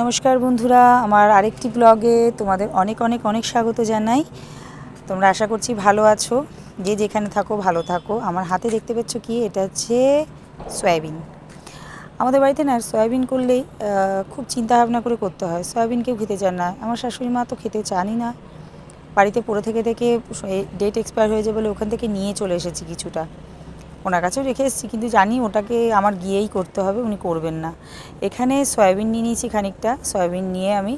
নমস্কার বন্ধুরা, আমার আরেকটি ব্লগে তোমাদের অনেক অনেক অনেক স্বাগত জানাই। তোমরা আশা করছি ভালো আছো। যে যেখানে থাকো, ভালো থাকো। আমার হাতে দেখতে পাচ্ছ কি? এটা হচ্ছে সয়াবিন। আমাদের বাড়িতে না, সয়াবিন করলেই খুব চিন্তা ভাবনা করে করতে হয়। সয়াবিন কেউ খেতে চান না। আমার শাশুড়ি মা তো খেতে চানই না। বাড়িতে পড়ে থেকে থেকে ডেট এক্সপায়ার হয়ে যাবে বলে ওখান থেকে নিয়ে চলে এসেছি কিছুটা। ওনার কাছেও রেখে এসেছি, কিন্তু জানি ওটাকে আমার গিয়েই করতে হবে, উনি করবেন না। এখানে সয়াবিন নিয়ে নিয়েছি খানিকটা, সয়াবিন নিয়ে আমি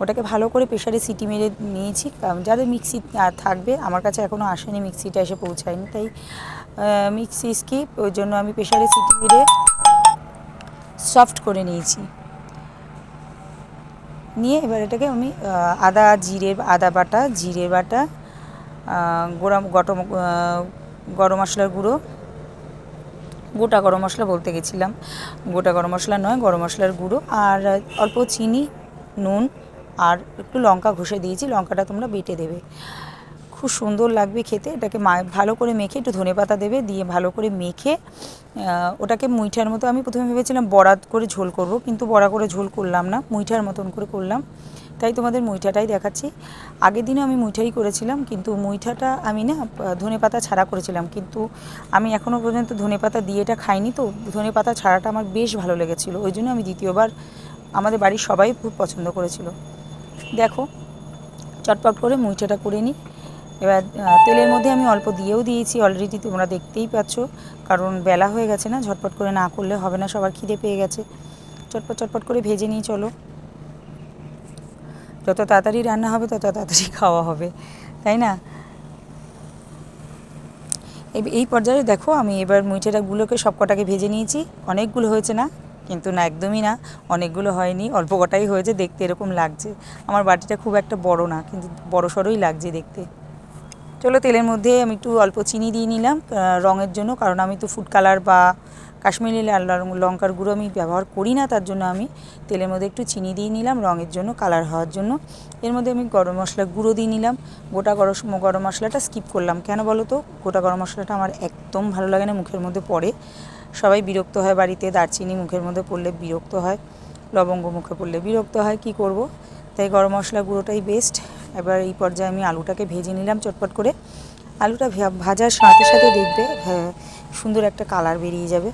ওটাকে ভালো করে প্রেশারে সিটি মেরে নিয়েছি। যাদের মিক্সি থাকবে, আমার কাছে এখনও আসেনি, মিক্সিটা এসে পৌঁছায়নি, তাই মিক্সি স্কিপ, ওই জন্য আমি প্রেশারে সিটি মেরে সফট করে নিয়েছি। নিয়ে এবার এটাকে আমি আদা জিরে আদা বাটা, জিরে বাটা গোড়া, গটম গরম মশলার গুঁড়ো গোটা গরম মশলা বলতে গেছিলাম। গোটা গরম মশলা নয়, গরম মশলার গুঁড়ো আর অল্প চিনি, নুন আর একটু লঙ্কা ঘষে দিয়েছি। লঙ্কাটা তোমরা বেটে দেবে। খুব সুন্দর লাগবে খেতে। এটাকে ভালো করে মেখে একটু ধনে পাতা দেবে, দিয়ে ভালো করে মেখে ওটাকে মুইঠার মতো আমি প্রথমে ভেবেছিলাম বড়া করে ঝোল করব, কিন্তু বড়া করে ঝোল করলাম না। মুইঠার মতন করে করলাম। তাই তোমাদের মুইঠাটাই দেখাচ্ছি। আগের দিনও আমি মুইঠাই করেছিলাম, কিন্তু মুইঠাটা আমি না, ধনে পাতা ছাড়া করেছিলাম, কিন্তু আমি এখনও পর্যন্ত ধনে পাতা দিয়ে এটা খাইনি তো, ধনে পাতা ছাড়াটা আমার বেশ ভালো লেগেছিলো। ওই জন্য আমি দ্বিতীয়বার আমাদের বাড়ির সবাই খুব পছন্দ করেছিল। দেখো, চটপট করে মুইঠাটা করে নিই। এবার তেলের মধ্যে আমি অল্প দিয়েও দিয়েছি অলরেডি তোমরা দেখতেই পাচ্ছ, কারণ বেলা হয়ে গেছে না, ঝটপট করে না করলে হবে না, সবার খিদে পেয়ে গেছে। চটপট চটপট করে ভেজে নিয়ে চলো। যত তাড়াতাড়ি রান্না হবে, তত তাড়াতাড়ি খাওয়া হবে। তাই না? এই- পর্যায়ে দেখো, আমি এবার মুইঠেটাগুলোকে সব কটাকে ভেজে নিয়েছি। অনেকগুলো হয়েছে না? কিন্তু না, একদমই না। অনেকগুলো হয়নি। অল্প কটাই হয়েছে, দেখতে এরকম লাগছে। আমার বাটিটা খুব একটা বড় না, কিন্তু বড় সড়োই লাগছে দেখতে। চলো, তেলের মধ্যে আমি একটু অল্প চিনি দিয়ে নিলাম রঙের জন্য, কারণ আমি তো ফুড কালার বা কাশ্মীরি লাল লঙ্কার গুঁড়ো আমি ব্যবহার করি না, তার জন্য আমি তেলের মধ্যে একটু চিনি দিয়ে নিলাম, রঙের জন্য কালার হওয়ার জন্য। এর মধ্যে আমি গরম মশলা গুঁড়ো দিয়ে নিলাম। গোটা গরম গরম মশলাটা স্কিপ করলাম। কেন বলো তো? গোটা গরম মশলাটা আমার একদম ভালো লাগে না, মুখের মধ্যে পড়ে। সবাই বিরক্ত হয় বাড়িতে, দারচিনি মুখের মধ্যে পড়লে বিরক্ত হয়, লবঙ্গ মুখে পড়লে বিরক্ত হয়, কি করব? তাই গরম মশলা গুঁড়োটাই বেস্ট এবার এই পর্যায়ে আমি আলুটাকে ভেজে নিলাম চটপট করে। আলুটা ভাজার সাথে সাথে দেখবে হ্যাঁ, সুন্দর একটা কালার বেরিয়ে যাবে।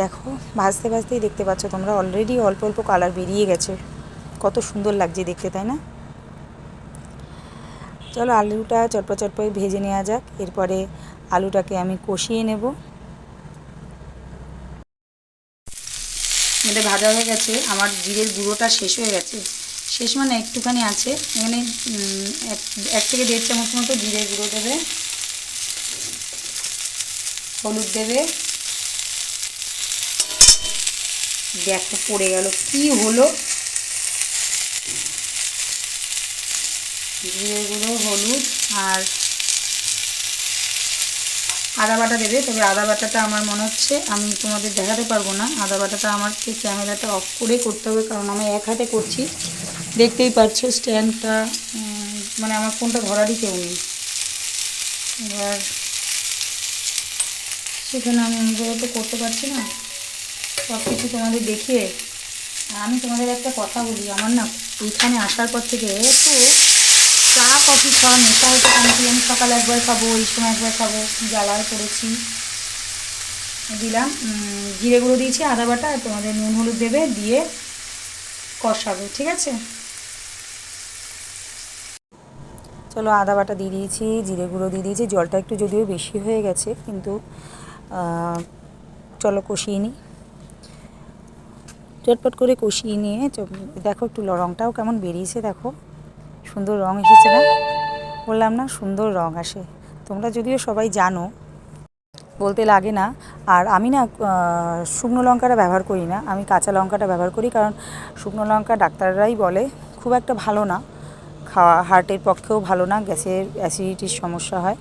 দেখো ভাজতে ভাজতেই দেখতে পাচ্ছ তোমরা অলরেডি অল্প অল্প কালার বেরিয়ে গেছে। কত সুন্দর লাগছে দেখতে তাই না? চলো আলুটা চটপট চটপট ভেজে নেওয়া যাক। এরপরে আলুটাকে আমি কষিয়ে নেব। এটা ভাজা হয়ে গেছে। আমার জিরের গুঁড়োটা শেষ হয়ে গেছে। শেষ মানে একটুখানি আছে। এখানে এক থেকে দেড় চামচ মতো জিরে গুঁড়ো দেবে। হলুদ দেবে। দেখো পড়ে গেল কি হলো। জিরে গুঁড়ো, হলুদ আর আদা বাটা দেবে। তবে আদা বাটাটা আমার মনে হচ্ছে আমি তোমাদের দেখাতে পারব না। আদা বাটাটা আমাকে ক্যামেরাটা অফ করে করতে হবে, কারণ আমি এক হাতে করছি। দেখতেই পাচ্ছ স্ট্যান্ডটা মানে আমার ফোনটা ধরারই কেউ নেই। এবার সেখানে আমি অনুযায়ী তো করতে পারছি না। সব কিছু তোমাদের দেখিয়ে আমি তোমাদের একটা কথা বলি, আমার না এইখানে আসার পর থেকে একটু চা, কফি, খাওয়া নেশা হতে কমতি আমি সকালে একবার খাব, এই সময় একবার খাব। জ্বালায় করেছি দিলাম জিরে গুঁড়ো দিয়েছি, আদা বাটা তোমাদের নুন হলুদ দেবে দিয়ে কষাবে, ঠিক আছে? চলো আদা বাটা দিয়ে দিয়েছি, জিরে গুঁড়ো দিয়ে দিয়েছি, জলটা একটু যদিও বেশি হয়ে গেছে, কিন্তু চলো কষিয়ে নিই। চটপট করে কষিয়ে নিয়ে দেখো একটু রঙটাও কেমন বেরিয়েছে দেখো, সুন্দর রং এসেছে না? বললাম না, সুন্দর রং আসে। তোমরা যদিও সবাই জানো, বলতে লাগে না, আর আমি না শুকনো লঙ্কাটা ব্যবহার করি না, আমি কাঁচা লঙ্কাটা ব্যবহার করি, কারণ শুকনো লঙ্কা ডাক্তাররাই বলে, খুব একটা ভালো না। খাওয়া, হার্টের পক্ষেও ভালো না, গ্যাসের অ্যাসিডিটির সমস্যা হয়।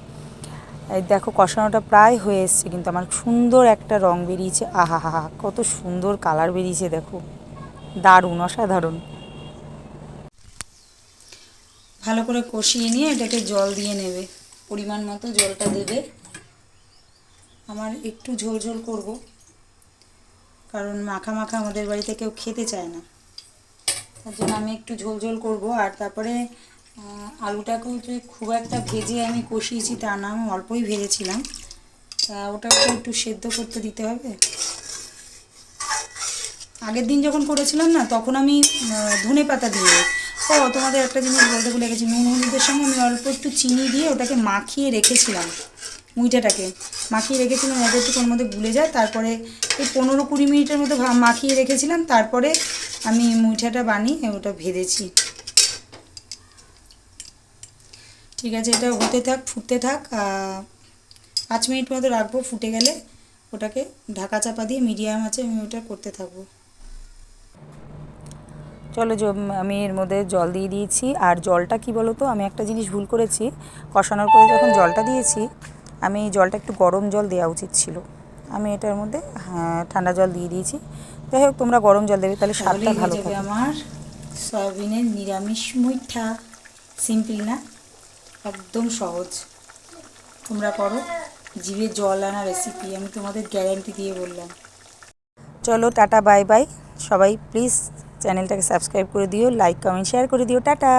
দেখো, কষানোটা প্রায় হয়ে এসছে, কিন্তু আমার সুন্দর একটা রং বেরিয়েছে। আহা হা হা, কত সুন্দর কালার বেরিয়েছে, দেখো। দারুণ, অসাধারণ। ভালো করে কষিয়ে নিয়ে এটাকে জল দিয়ে নেবে। পরিমাণ মতো জলটা দেবে। আমার একটু ঝোল ঝোল করব, কারণ মাখা মাখা আমাদের বাড়িতে কেউ খেতে চায় না। তার জন্য আমি একটু ঝোল ঝোল করব। আর তারপরে আলুটাকেও যে খুব একটা ভেজে আমি কষিয়েছি, তা না, আমি অল্পই ভেজেছিলাম। তা ওটাকে একটু সেদ্ধ করতে দিতে হবে। আগের দিন যখন করেছিলাম না, তখন আমি ধনে পাতা দিয়ে, ও, তোমাদের একটা জিনিস বলতে ভুলে গেছি, নুন হলুদের সঙ্গে আমি অল্প একটু চিনি দিয়ে ওটাকে মাখিয়ে রেখেছিলাম মুইটাটাকে মাখিয়ে রেখেছিলাম যাতে একটু ওর মধ্যে গুলে যায়, তারপরে এই পনেরো কুড়ি মিনিটের মতো মাখিয়ে রেখেছিলাম, তারপরে আমি মুইঠাটা বানিয়ে ওটা ভেজেছি। ঠিক আছে এটা হতে থাক ফুটতে থাক পাঁচ মিনিট মতো রাখব ফুটে গেলে। ওটাকে ঢাকা চাপা দিয়ে মিডিয়াম আছে আমি ওটা করতে থাকব। চলো আমি এর মধ্যে জল দিয়ে দিয়েছি। আর জলটা কি বলো তো? আমি একটা জিনিস ভুল করেছি। কষানোর পরে যখন জলটা দিয়েছি আমি জলটা একটু গরম জল দেওয়া উচিত ছিল। আমি এটার মধ্যে হ্যাঁ, ঠান্ডা জল দিয়ে দিয়েছি। যাই হোক তোমরা গরম জল দেবে তাহলে স্বাদটা ভালো হবে থাকবে। আমার সয়াবিনের নিরামিষ মিঠা। সিম্পল না একদম সহজ। তোমরা করো জিভে জল আনা রেসিপি আমি তোমাদের গ্যারান্টি দিয়ে বললাম। চলো টাটা বাই বাই সবাই প্লিজ চ্যানেলটাকে সাবস্ক্রাইব করে দিও লাইক কমেন্ট শেয়ার করে দিও। টাটা!